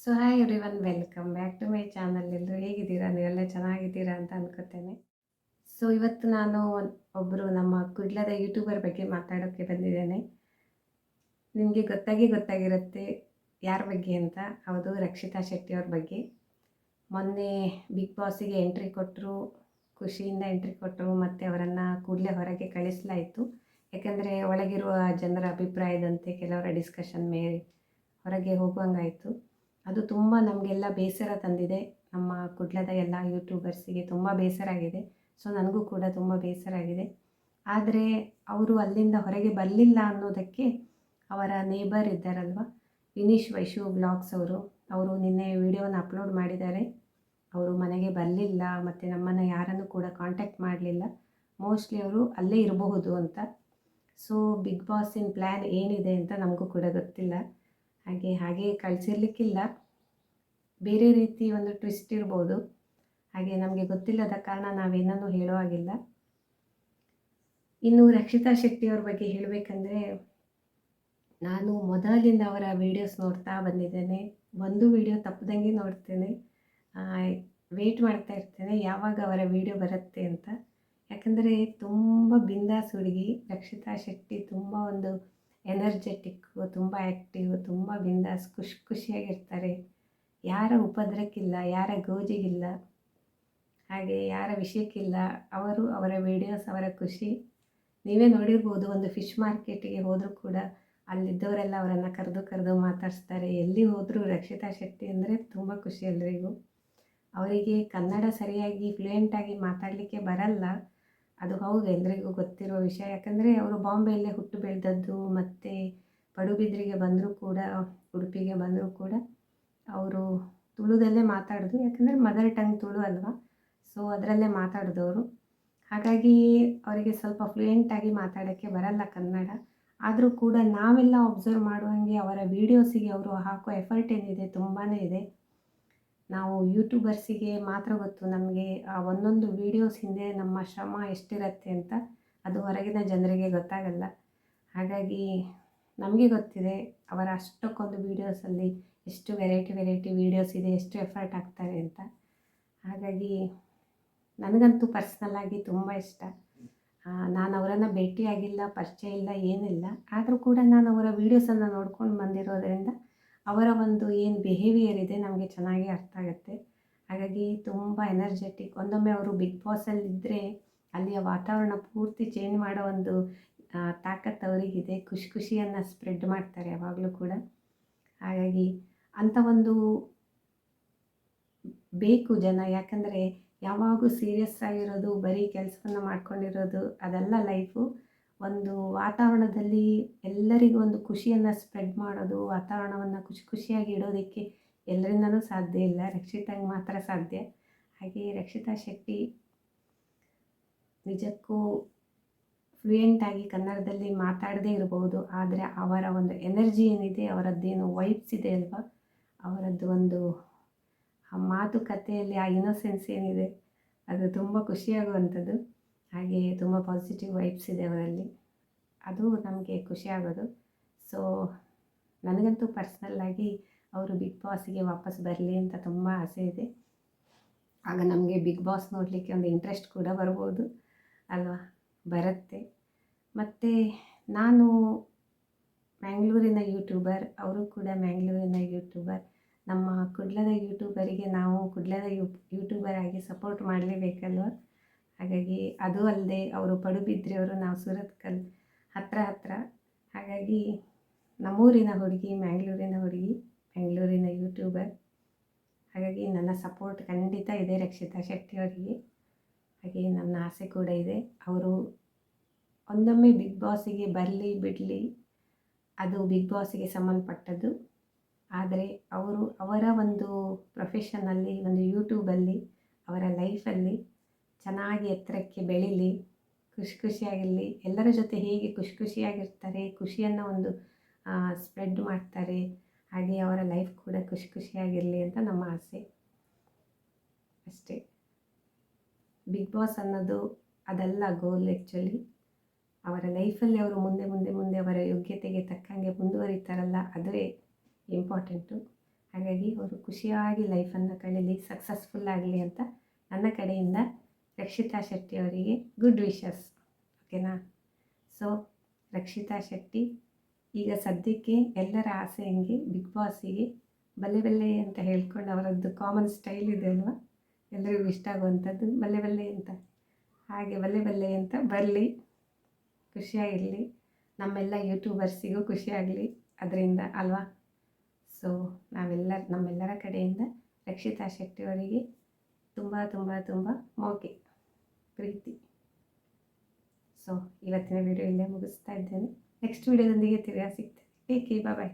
So hi everyone welcome back to my channel ಎಲ್ಲರೂ ಹೇಗಿದ್ದೀರಾ? ನೀವೆಲ್ಲ ಚೆನ್ನಾಗಿದ್ದೀರಾ ಅಂತ ಅನ್ಕೋತೇನೆ. ಸೊ ಇವತ್ತು ನಾನು ಒಬ್ಬರು ನಮ್ಮ ಕುಡ್ಲದ ಯೂಟ್ಯೂಬರ್ ಬಗ್ಗೆ ಮಾತಾಡೋಕ್ಕೆ ಬಂದಿದ್ದೇನೆ. ನಿಮಗೆ ಗೊತ್ತಾಗಿ ಗೊತ್ತಾಗಿರುತ್ತೆ ಯಾರ ಬಗ್ಗೆ ಅಂತ. ಹೌದು, ರಕ್ಷಿತಾ ಶೆಟ್ಟಿ ಅವ್ರ ಬಗ್ಗೆ. ಮೊನ್ನೆ ಬಿಗ್ ಬಾಸಿಗೆ ಎಂಟ್ರಿ ಕೊಟ್ಟರು ಖುಷಿಯಿಂದ ಎಂಟ್ರಿ ಕೊಟ್ಟರು ಮತ್ತು ಅವರನ್ನು ಕೂಡಲೇ ಹೊರಗೆ ಕಳಿಸಲಾಯಿತು. ಯಾಕಂದರೆ ಒಳಗಿರುವ ಜನರ ಅಭಿಪ್ರಾಯದಂತೆ ಕೆಲವರ ಡಿಸ್ಕಷನ್ ಮೇಲೆ ಹೊರಗೆ ಹೋಗುವಂಗಾಯಿತು. ಅದು ತುಂಬ ನಮಗೆಲ್ಲ ಬೇಸರ ತಂದಿದೆ. ನಮ್ಮ ಕುಡ್ಲದ ಎಲ್ಲ ಯೂಟ್ಯೂಬರ್ಸಿಗೆ ತುಂಬ ಬೇಸರ ಆಗಿದೆ. ಸೊ ನನಗೂ ಕೂಡ ತುಂಬ ಬೇಸರ ಆಗಿದೆ. ಆದರೆ ಅವರು ಅಲ್ಲಿಂದ ಹೊರಗೆ ಬರಲಿಲ್ಲ ಅನ್ನೋದಕ್ಕೆ ಅವರ ನೇಬರ್ ಇದ್ದಾರಲ್ವ? ವಿನೀಶ್ ವೈಶು ಬ್ಲಾಗ್ಸ್ ಅವರು. ಅವರು ನಿನ್ನೆ ವಿಡಿಯೋನ ಅಪ್ಲೋಡ್ ಮಾಡಿದ್ದಾರೆ. ಅವರು ಮನೆಗೆ ಬರಲಿಲ್ಲ ಮತ್ತು ನಮ್ಮನ್ನು ಯಾರನ್ನು ಕೂಡ ಕಾಂಟ್ಯಾಕ್ಟ್ ಮಾಡಲಿಲ್ಲ. ಮೋಸ್ಟ್ಲಿ ಅವರು ಅಲ್ಲೇ ಇರಬಹುದು ಅಂತ. ಸೊ ಬಿಗ್ ಬಾಸಿನ ಪ್ಲ್ಯಾನ್ ಏನಿದೆ ಅಂತ ನಮಗೂ ಕೂಡ ಗೊತ್ತಿಲ್ಲ. ಹಾಗೆ ಹಾಗೆ ಕಳಿಸಿರ್ಲಿಕ್ಕಿಲ್ಲ ಬೇರೆ ರೀತಿ ಒಂದು ಟ್ವಿಸ್ಟ್ ಇರ್ಬೋದು. ಹಾಗೆ ನಮಗೆ ಗೊತ್ತಿಲ್ಲದ ಕಾರಣ ನಾವೇನೂ ಹೇಳೋ ಹಾಗಿಲ್ಲ. ಇನ್ನು ರಕ್ಷಿತಾ ಶೆಟ್ಟಿಯವ್ರ ಬಗ್ಗೆ ಹೇಳಬೇಕಂದ್ರೆ, ನಾನು ಮೊದಲಿಂದ ಅವರ ವೀಡಿಯೋಸ್ ನೋಡ್ತಾ ಬಂದಿದ್ದೇನೆ. ಒಂದು ವಿಡಿಯೋ ತಪ್ಪದಂಗೆ ನೋಡ್ತೇನೆ. ವೆಯ್ಟ್ ಮಾಡ್ತಾ ಇರ್ತೇನೆ. ಯಾವಾಗ ಅವರ ವಿಡಿಯೋ ಬರುತ್ತೆ ಅಂತ. ಯಾಕಂದರೆ ತುಂಬ ಬಿಂದಾಸ್ ಹುಡುಗಿ. ರಕ್ಷಿತಾ ಶೆಟ್ಟಿ ತುಂಬ ಒಂದು ಎನರ್ಜೆಟಿಕ್ಕು ತುಂಬ ಆ್ಯಕ್ಟಿವ್ ತುಂಬ ಬಿಂದಾಸ್, ಖುಷಿ, ಖುಷಿಯಾಗಿರ್ತಾರೆ. ಯಾರ ಉಪದ್ರಕ್ಕಿಲ್ಲ ಯಾರ ಗೋಜಿಗಿಲ್ಲ, ಹಾಗೆ ಯಾರ ವಿಷಯಕ್ಕಿಲ್ಲ, ಅವರು ಅವರ ವೀಡಿಯೋಸ್ ಅವರ ಖುಷಿ. ನೀವೇ ನೋಡಿರ್ಬೋದು, ಒಂದು ಫಿಶ್ ಮಾರ್ಕೆಟಿಗೆ ಹೋದರೂ ಕೂಡ ಅಲ್ಲಿದ್ದವರೆಲ್ಲ ಅವರನ್ನು ಕರೆದು ಕರೆದು ಮಾತಾಡಿಸ್ತಾರೆ. ಎಲ್ಲಿ ಹೋದರೂ ರಕ್ಷಿತಾ ಶೆಟ್ಟಿ ಅಂದರೆ ತುಂಬ ಖುಷಿ ಎಲ್ರಿಗೂ. ಅವರಿಗೆ ಕನ್ನಡ ಸರಿಯಾಗಿ ಫ್ಲೂಯೆಂಟಾಗಿ ಮಾತಾಡಲಿಕ್ಕೆ ಬರಲ್ಲ. ಅದು ಹೌದು ಎಲ್ಲರಿಗೂ ಗೊತ್ತಿರುವ ವಿಷಯ. ಯಾಕಂದರೆ ಅವರು ಬಾಂಬೆಯಲ್ಲೇ ಹುಟ್ಟು ಬೆಳೆದದ್ದು, ಮತ್ತು ಪಡುಬಿದ್ರಿಗೆ ಬಂದರೂ ಕೂಡ, ಉಡುಪಿಗೆ ಬಂದರೂ ಕೂಡ ಅವರು ತುಳುದಲ್ಲೇ ಮಾತಾಡೋದು. ಯಾಕಂದರೆ ಮದರ್ ಟಂಗ್ ತುಳು ಅಲ್ವಾ? ಸೊ ಅದರಲ್ಲೇ ಮಾತಾಡಿದವರು ಹಾಗಾಗಿ ಅವರಿಗೆ ಸ್ವಲ್ಪ ಫ್ಲೂಯೆಂಟಾಗಿ ಮಾತಾಡೋಕ್ಕೆ ಬರಲ್ಲ ಕನ್ನಡ. ಆದರೂ ಕೂಡ ನಾವೆಲ್ಲ ಒಬ್ಸರ್ವ್ ಮಾಡುವಂಗೆ ಅವರ ವೀಡಿಯೋಸಿಗೆ ಅವರು ಹಾಕೋ ಎಫರ್ಟ್ ಏನಿದೆ ತುಂಬಾ ಇದೆ. ನಾವು ಯೂಟ್ಯೂಬರ್ಸಿಗೆ ಮಾತ್ರ ಗೊತ್ತು ನಮಗೆ ಆ ಒಂದೊಂದು ವೀಡಿಯೋಸ್ ಹಿಂದೆ ನಮ್ಮ ಶ್ರಮ ಎಷ್ಟಿರತ್ತೆ ಅಂತ ಅದು ಹೊರಗಿನ ಜನರಿಗೆ ಗೊತ್ತಾಗಲ್ಲ. ಹಾಗಾಗಿ ನಮಗೆ ಗೊತ್ತಿದೆ ಅವರ ಅಷ್ಟಕ್ಕೊಂದು ವೀಡಿಯೋಸಲ್ಲಿ ಎಷ್ಟು ವೆರೈಟಿ ವೆರೈಟಿ ವೀಡಿಯೋಸ್ ಇದೆ, ಎಷ್ಟು ಎಫರ್ಟ್ ಆಗ್ತಾರೆ ಅಂತ. ಹಾಗಾಗಿ ನನಗಂತೂ ಪರ್ಸ್ನಲ್ಲಾಗಿ ತುಂಬ ಇಷ್ಟ. ನಾನು ಅವರನ್ನು ಭೇಟಿಯಾಗಿಲ್ಲ, ಪರಿಚಯ ಇಲ್ಲ, ಏನಿಲ್ಲ. ಆದರೂ ಕೂಡ ನಾನು ಅವರ ವೀಡಿಯೋಸನ್ನು ನೋಡ್ಕೊಂಡು ಬಂದಿರೋದರಿಂದ ಅವರ ಒಂದು ಏನು ಬಿಹೇವಿಯರ್ ಇದೆ ನಮಗೆ ಚೆನ್ನಾಗಿ ಅರ್ಥ ಆಗುತ್ತೆ. ಹಾಗಾಗಿ ತುಂಬ ಎನರ್ಜೆಟಿಕ್ ಒಂದೊಮ್ಮೆ ಅವರು ಬಿಗ್ ಬಾಸಲ್ಲಿದ್ದರೆ ಅಲ್ಲಿಯ ವಾತಾವರಣ ಪೂರ್ತಿ ಚೇಂಜ್ ಮಾಡೋ ಒಂದು ತಾಕತ್ತು ಅವರಿಗಿದೆ ಖುಷಿ ಖುಷಿಯನ್ನು ಸ್ಪ್ರೆಡ್ ಮಾಡ್ತಾರೆ ಯಾವಾಗಲೂ ಕೂಡ. ಹಾಗಾಗಿ ಅಂಥ ಒಂದು ಬೇಕು ಜನ. ಯಾಕಂದರೆ ಯಾವಾಗೂ ಸೀರಿಯಸ್ ಆಗಿರೋದು, ಬರೀ ಕೆಲಸವನ್ನು ಮಾಡ್ಕೊಂಡಿರೋದು, ಅದೆಲ್ಲ ಲೈಫು ಒಂದು ವಾತಾವರಣದಲ್ಲಿ ಎಲ್ಲರಿಗೂ ಒಂದು ಖುಷಿಯನ್ನು ಸ್ಪ್ರೆಡ್ ಮಾಡೋದು, ವಾತಾವರಣವನ್ನು ಖುಷಿ ಖುಷಿಯಾಗಿ ಇಡೋದಕ್ಕೆ ಎಲ್ಲರಿಂದನೂ ಸಾಧ್ಯ ಇಲ್ಲ. ರಕ್ಷಿತಂಗೆ ಮಾತ್ರ ಸಾಧ್ಯ. ಹಾಗೆ ರಕ್ಷಿತಾ ಶೆಟ್ಟಿ ನಿಜಕ್ಕೂ ಫ್ಲೂಯೆಂಟಾಗಿ ಕನ್ನಡದಲ್ಲಿ ಮಾತಾಡದೇ ಇರಬಹುದು ಆದರೆ ಅವರ ಒಂದು ಎನರ್ಜಿ ಏನಿದೆ, ಅವರದ್ದೇನು ವೈಬ್ಸ್ ಇದೆ ಅಲ್ವಾ? ಅವರದ್ದು ಒಂದು ಆ ಮಾತುಕತೆಯಲ್ಲಿ ಆ ಇನ್ನೋಸೆನ್ಸ್ ಏನಿದೆ, ಅದು ತುಂಬ ಖುಷಿಯಾಗುವಂಥದ್ದು. ಹಾಗೆ ತುಂಬ ಪಾಸಿಟಿವ್ ವೈಬ್ಸ್ ಇದೆ ಅವರಲ್ಲಿ ಅದು ನಮಗೆ ಖುಷಿಯಾಗೋದು ಸೊ ನನಗಂತೂ ಪರ್ಸ್ನಲ್ಲಾಗಿ ಅವರು ಬಿಗ್ ಬಾಸ್ಗೆ ವಾಪಸ್ ಬರಲಿ ಅಂತ ತುಂಬ ಆಸೆ ಇದೆ. ಆಗ ನಮಗೆ ಬಿಗ್ ಬಾಸ್ ನೋಡಲಿಕ್ಕೆ ಒಂದು ಇಂಟ್ರೆಸ್ಟ್ ಕೂಡ ಬರ್ಬೋದು. ಅಲ್ವಾ? ಬರುತ್ತೆ. ಮತ್ತು ನಾನು ಮ್ಯಾಂಗ್ಳೂರಿನ ಯೂಟ್ಯೂಬರ್ ಅವರು ಕೂಡ ಮ್ಯಾಂಗ್ಳೂರಿನ ಯೂಟ್ಯೂಬರ್ ನಮ್ಮ ಕುಡ್ಲದ ಯೂಟ್ಯೂಬರಿಗೆ ನಾವು ಕುಡ್ಲದ ಯೂ ಯೂಟ್ಯೂಬರ್ ಆಗಿ ಸಪೋರ್ಟ್ ಮಾಡಲೇಬೇಕಲ್ವ? ಹಾಗಾಗಿ ಅದು ಅಲ್ಲದೆ ಅವರು ಪಡುಬಿದ್ರಿಯವರು ನಾವು ಸುರತ್ಕಲ್ ಹತ್ತಿರ ಹತ್ತಿರ ಹಾಗಾಗಿ ನಮ್ಮೂರಿನ ಹುಡುಗಿ, ಮ್ಯಾಂಗ್ಳೂರಿನ ಹುಡುಗಿ, ಬೆಂಗಳೂರಿನ ಯೂಟ್ಯೂಬರ್. ಹಾಗಾಗಿ ನನ್ನ ಸಪೋರ್ಟ್ ಖಂಡಿತ ಇದೆ ರಕ್ಷಿತಾ ಶೆಟ್ಟಿಯವರಿಗೆ ಹಾಗೆ ನನ್ನ ಆಸೆ ಕೂಡ ಇದೆ. ಅವರು ಒಂದೊಮ್ಮೆ ಬಿಗ್ ಬಾಸಿಗೆ ಬರಲಿ ಬಿಡಲಿ, ಅದು ಬಿಗ್ ಬಾಸಿಗೆ ಸಂಬಂಧಪಟ್ಟದ್ದು. ಆದರೆ ಅವರು ಅವರ ಒಂದು ಪ್ರೊಫೆಷನಲ್ಲಿ ಒಂದು ಯೂಟ್ಯೂಬಲ್ಲಿ ಅವರ ಲೈಫಲ್ಲಿ ಚೆನ್ನಾಗಿ ಎತ್ತರಕ್ಕೆ ಬೆಳೀಲಿ, ಖುಷಿ ಖುಷಿಯಾಗಿರಲಿ. ಎಲ್ಲರ ಜೊತೆ ಹೇಗೆ ಖುಷಿ ಖುಷಿಯಾಗಿರ್ತಾರೆ, ಖುಷಿಯನ್ನು ಒಂದು ಸ್ಪ್ರೆಡ್ ಮಾಡ್ತಾರೆ, ಹಾಗೆ ಅವರ ಲೈಫ್ ಕೂಡ ಖುಷಿ ಖುಷಿಯಾಗಿರಲಿ ಅಂತ ನಮ್ಮ ಆಸೆ. ಅಷ್ಟೇ. ಬಿಗ್ ಬಾಸ್ ಅನ್ನೋದು ಅದಲ್ಲ ಗೋಲ್ ಆ್ಯಕ್ಚುಲಿ ಅವರ ಲೈಫಲ್ಲಿ ಅವರು ಮುಂದೆ ಮುಂದೆ ಮುಂದೆ ಅವರ ಯೋಗ್ಯತೆಗೆ ತಕ್ಕಂಗೆ ಮುಂದುವರಿತಾರಲ್ಲ, ಅದೇ ಇಂಪಾರ್ಟೆಂಟು ಹಾಗಾಗಿ ಅವರು ಖುಷಿಯಾಗಿ ಲೈಫನ್ನು ಕಳೀಲಿ ಸಕ್ಸಸ್ಫುಲ್ ಆಗಲಿ ಅಂತ ನನ್ನ ಕಡೆಯಿಂದ ರಕ್ಷಿತಾ ಶೆಟ್ಟಿ ಅವರಿಗೆ ಗುಡ್ ವಿಶಸ್ ಓಕೆನಾ ಸೊ ರಕ್ಷಿತಾ ಶೆಟ್ಟಿ, ಈಗ ಸದ್ಯಕ್ಕೆ ಎಲ್ಲರ ಆಸೆ ಹಂಗೆ? ಬಿಗ್ ಬಾಸಿಗೆ ಬಲ್ಲೆ ಬಲ್ಲೆ ಅಂತ ಹೇಳ್ಕೊಂಡು ಅವರದ್ದು ಕಾಮನ್ ಸ್ಟೈಲ್ ಇದೆ ಅಲ್ವಾ? ಎಲ್ಲರಿಗೂ ಇಷ್ಟ ಆಗುವಂಥದ್ದು ಬಲ್ಲೆ ಬಲ್ಲೆ ಅಂತ. ಹಾಗೆ ಬಲ್ಲೆ ಬಲ್ಲೆ ಅಂತ ಬರಲಿ, ಖುಷಿಯಾಗಿರಲಿ. ನಮ್ಮೆಲ್ಲ ಯೂಟ್ಯೂಬರ್ಸಿಗೂ ಖುಷಿಯಾಗಲಿ ಅದರಿಂದ ಅಲ್ವಾ? ಸೊ ನಾವೆಲ್ಲ, ನಮ್ಮೆಲ್ಲರ ಕಡೆಯಿಂದ ರಕ್ಷಿತಾ ಶೆಟ್ಟಿಯವರಿಗೆ ತುಂಬ ತುಂಬ ತುಂಬ ಮೋಕೆ. ಪ್ರೀತಿ. ಸೊ ಇವತ್ತಿನ ವಿಡಿಯೋ ಇಲ್ಲೇ ಮುಗಿಸ್ತಾ ಇದ್ದೇನೆ. ನೆಕ್ಸ್ಟ್ ವಿಡಿಯೋದೊಂದಿಗೆ ತಿರ್ಗಾ ಸಿಗ್ತೇನೆ. ಟೇಕ್ ಬಾಯ್